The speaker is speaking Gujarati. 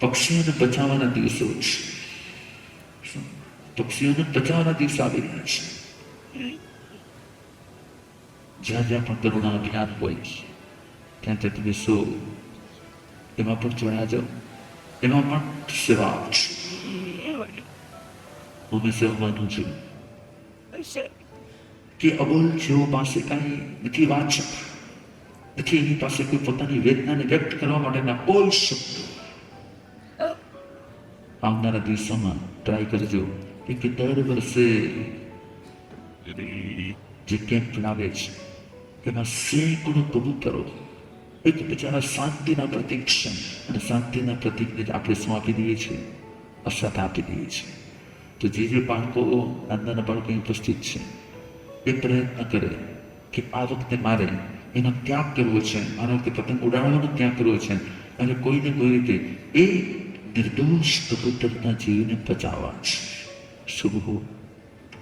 પક્ષીઓને બચાવવાના દિવસો છે. પક્ષીઓને બચાવવાના દિવસો આવી રહ્યા છે. જ્યાં જ્યાં પણ કરુણા અભિયાન હોય ત્યાં ત્યાં તમે સો. એમાં પણ જોડાયા જાઓ. એમાં પણ સેવા આપજો હું સેવામાં છું. કે અબોલ જેઓ પાસે કાંઈ નથી શકતા નથી એની પાસે કોઈ પોતાની વેદનાને વ્યક્ત કરવા માટેના બોલ શબ્દો. આવનારા દિવસોમાં ટ્રાય કરજો. કે દર વર્ષે જે કેમ્પ લાવે છે, એમાં સેંકડો કબૂતરો, એક બિચારા શાંતિના પ્રતિક છે. અને શાંતિના પ્રતિકને આપણે શું આપી દઈએ છીએ અસત આપી દઈએ છીએ. તો જે જે બાળકો નાના બાળકો ઉપસ્થિત છે, એ પ્રયત્ન કરે કે આ વખતે મારે, એનો ત્યાગ કરવો છે, મારા વખતે પતંગ ઉડાડવાનો ત્યાગ કરવો છે. અને કોઈને કોઈ રીતે એ નિર્દોષ કબૂતરના જીવને બચાવવા છે શુભ